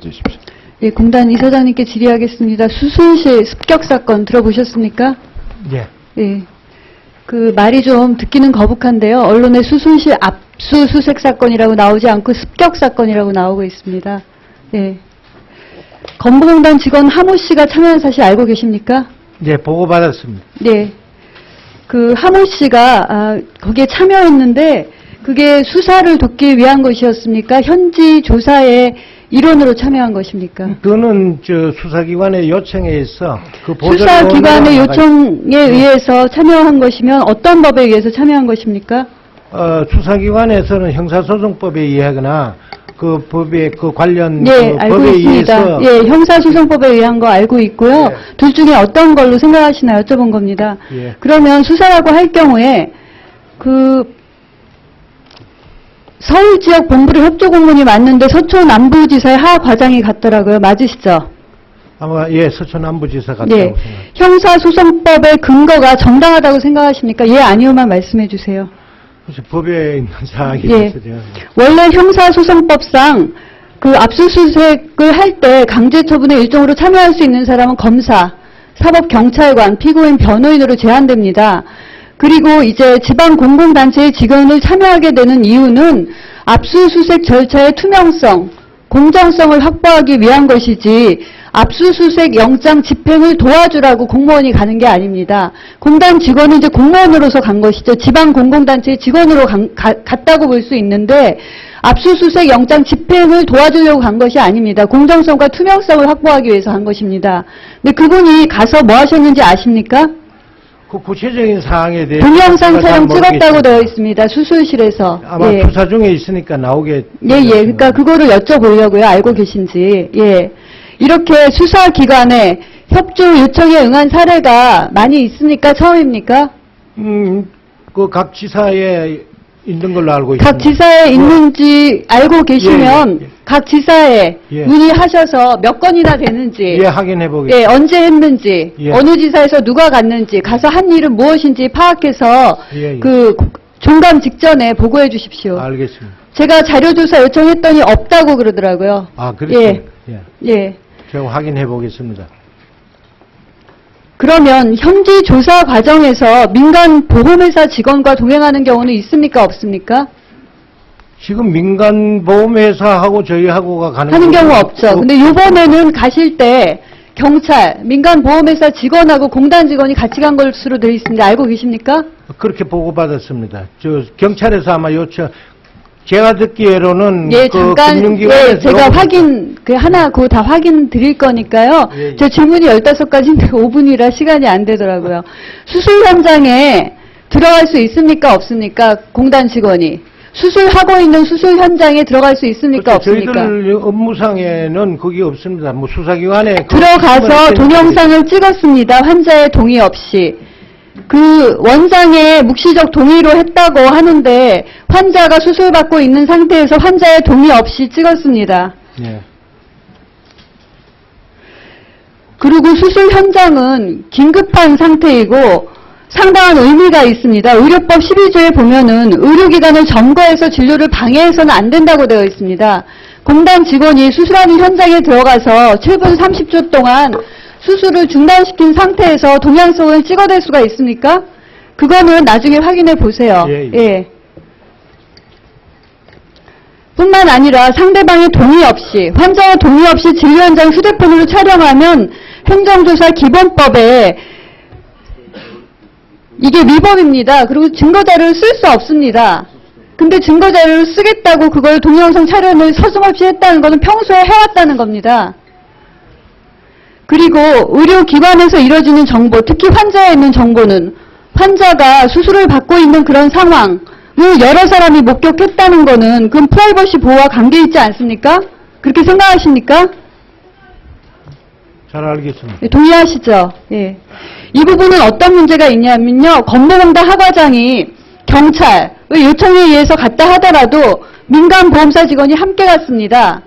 주십시오. 예, 공단 이사장님께 질의하겠습니다. 수순실 습격 사건 들어보셨습니까? 예. 예. 그 말이 좀 듣기는 거북한데요. 언론에 수순실 압수수색 사건이라고 나오지 않고 습격 사건이라고 나오고 있습니다. 예. 건보공단 직원 하모 씨가 참여한 사실 알고 계십니까? 예, 보고받았습니다. 네. 그 하모 씨가 아, 거기에 참여했는데 그게 수사를 돕기 위한 것이었습니까? 현지 조사의 일원으로 참여한 것입니까? 그거는 저 수사기관의 요청에 의해서 그 보조를 수사기관의 요청에 의해서 참여한 것이면 어떤 법에 의해서 참여한 것입니까? 어, 수사기관에서는 형사소송법에 의하거나 그 법에 그 관련 예, 그 알고 법에 있습니다. 의해서 예, 형사소송법에 의한 거 알고 있고요. 예. 둘 중에 어떤 걸로 생각하시나 여쭤본 겁니다. 예. 그러면 수사라고 할 경우에 그 서울 지역 본부의 협조 공문이 맞는데 서초 남부지사의 하 과장이 갔더라고요. 맞으시죠? 아마 예 서촌 남부지사 같다고 예. 생각. 형사소송법의 근거가 정당하다고 생각하십니까? 예, 아니요만 말씀해 주세요. 혹시 법에 있는 사항이 예. 제가 원래 형사소송법상 그 압수수색을 할 때 강제처분의 일종으로 참여할 수 있는 사람은 검사, 사법 경찰관, 피고인, 변호인으로 제한됩니다. 그리고 이제 지방 공공단체의 직원을 참여하게 되는 이유는 압수수색 절차의 투명성, 공정성을 확보하기 위한 것이지 압수수색 영장 집행을 도와주라고 공무원이 가는 게 아닙니다. 공단 직원은 이제 공무원으로서 간 것이죠. 지방 공공단체의 직원으로 간- 가- 갔다고 볼 수 있는데 압수수색 영장 집행을 도와주려고 간 것이 아닙니다. 공정성과 투명성을 확보하기 위해서 간 것입니다. 근데 그분이 가서 뭐 하셨는지 아십니까? 그 구체적인 사항에 대해서 동영상 촬영 찍었다고. 되어 있습니다. 수술실에서. 아마 예. 수사 중에 있으니까 나오게 예, 예. 그러니까 그거를 여쭤보려고요. 알고 계신지. 예. 이렇게 수사 기관에 협조 요청에 응한 사례가 많이 있습니까? 처음입니까? 음 그 각 지사에 있는 걸로 알고 있습니다. 각 지사에 있는지 알고 계시면 예, 예. 각 지사에 예. 문의하셔서 몇 건이나 되는지 예 확인해 보겠습니다. 예, 언제 했는지, 예. 어느 지사에서 누가 갔는지, 가서 한 일은 무엇인지 파악해서 예, 예. 그 종감 직전에 보고해 주십시오. 알겠습니다. 제가 자료조사 요청했더니 없다고 그러더라고요. 아 그렇습니까? 예. 예. 제가 확인해 보겠습니다. 그러면 현지 조사 과정에서 민간 보험회사 직원과 동행하는 경우는 있습니까? 없습니까? 지금 민간 보험회사하고 저희하고가 가는 하는 경우 없죠. 없- 근데 이번에는 가실 때 경찰, 민간 보험회사 직원하고 공단 직원이 같이 간 것으로 되어 있습니다. 알고 계십니까? 그렇게 보고받았습니다. 저 경찰에서 아마 요청 제가 듣기로는 예, 그 잠깐, 금융기관에서 예, 제가 확인, 그 하나, 그거 다 확인 드릴 거니까요. 예, 예. 제 질문이 15가지인데 5분이라 시간이 안 되더라고요. 수술 현장에 들어갈 수 있습니까? 없습니까? 공단 직원이. 수술하고 있는 수술 현장에 들어갈 수 있습니까? 그렇죠. 없습니까? 저희들 업무상에는 그게 없습니다. 뭐 수사기관에 그 들어가서 동영상을 찍었습니다. 환자의 동의 없이. 그 원장의 묵시적 동의로 했다고 하는데 환자가 수술받고 있는 상태에서 환자의 동의 없이 찍었습니다. 예. 그리고 수술 현장은 긴급한 상태이고 상당한 의미가 있습니다. 의료법 12조에 보면은 의료기관을 점거해서 진료를 방해해서는 안 된다고 되어 있습니다. 공단 직원이 수술하는 현장에 들어가서 7분 30초 동안 수술을 중단시킨 상태에서 동영상을 찍어댈 수가 있습니까? 그거는 나중에 확인해 보세요. 예, 예. 예. 뿐만 아니라 상대방의 동의 없이 환자의 동의 없이 진료 현장 휴대폰으로 촬영하면 행정조사 기본법에 이게 위법입니다. 그리고 증거자료를 쓸 수 없습니다. 근데 증거자료를 쓰겠다고 그걸 동영상 촬영을 서슴없이 했다는 것은 평소에 해왔다는 겁니다. 그리고 의료기관에서 이뤄지는 정보, 특히 환자에 있는 정보는 환자가 수술을 받고 있는 그런 상황 을 여러 사람이 목격했다는 거는 그건 프라이버시 보호와 관계 있지 않습니까? 그렇게 생각하십니까? 잘 알겠습니다. 예, 동의하시죠? 예. 이 부분은 어떤 문제가 있냐면요. 건보공단 하과장이 경찰의 요청에 의해서 갔다 하더라도 민간보험사 직원이 함께 갔습니다.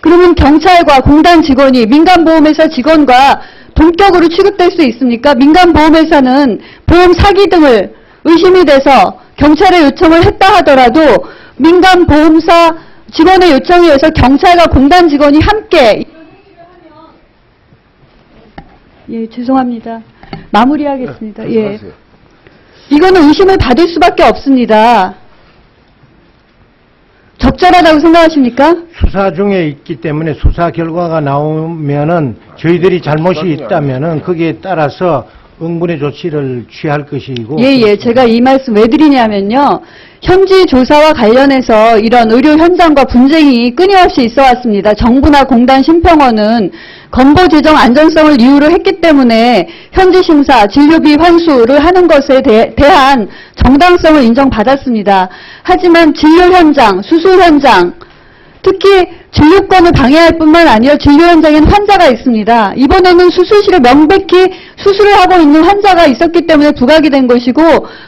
그러면 경찰과 공단 직원이 민간보험회사 직원과 동격으로 취급될 수 있습니까? 민간보험회사는 보험 사기 등을 의심이 돼서 경찰에 요청을 했다 하더라도 민간 보험사 직원의 요청에 의해서 경찰과 공단 직원이 함께 예, 죄송합니다. 마무리하겠습니다. 예. 하세요. 이거는 의심을 받을 수밖에 없습니다. 적절하다고 생각하십니까? 수사 중에 있기 때문에 수사 결과가 나오면은 저희들이 잘못이 있다면은 아니죠. 거기에 따라서 응분의 조치를 취할 것이고 예, 예. 제가 이 말씀 왜 드리냐면요. 현지 조사와 관련해서 이런 의료 현장과 분쟁이 끊임없이 있어 왔습니다. 정부나 공단 심평원은 건보 재정 안전성을 이유로 했기 때문에 현지 심사, 진료비 환수를 하는 것에 대, 대한 정당성을 인정받았습니다. 하지만 진료 현장, 수술 현장, 특히 진료권을 방해할 뿐만 아니라 진료 현장엔 환자가 있습니다. 이번에는 수술실에 명백히 수술을 하고 있는 환자가 있었기 때문에 부각이 된 것이고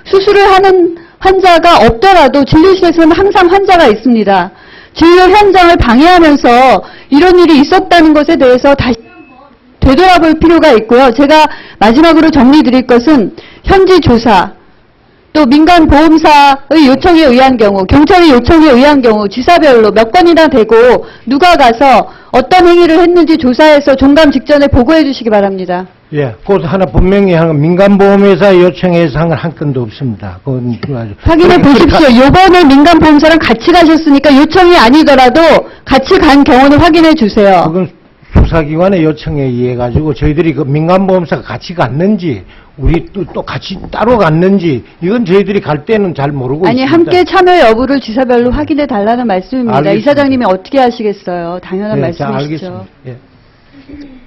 수술을 하는 환자가 없더라도 진료실에서는 항상 환자가 있습니다. 진료 현장을 방해하면서 이런 일이 있었다는 것에 대해서 다시 되돌아볼 필요가 있고요. 제가 마지막으로 정리 드릴 것은 현지 조사, 또 민간 보험사의 요청에 의한 경우, 경찰의 요청에 의한 경우 지사별로 몇 건이나 되고 누가 가서 어떤 행위를 했는지 조사해서 종감 직전에 보고해 주시기 바랍니다. 예, 곧 하나 분명히 하는 민간보험회사 요청해서 한 건 한 건도 없습니다. 그건 아주 확인해 보십시오. 요번에 민간 보험사랑 같이 가셨으니까 요청이 아니더라도 같이 간 경우는 확인해 주세요. 그건 수사기관의 요청에 의해 가지고 저희들이 그 민간보험사가 같이 갔는지 우리 또, 또 같이 따로 갔는지 이건 저희들이 갈 때는 잘 모르고 아니 있습니다. 함께 참여 여부를 지사별로 확인해 달라는 말씀입니다. 알겠습니다. 이사장님이 어떻게 하시겠어요? 당연한 네, 자, 말씀이시죠. 알겠습니다. 예.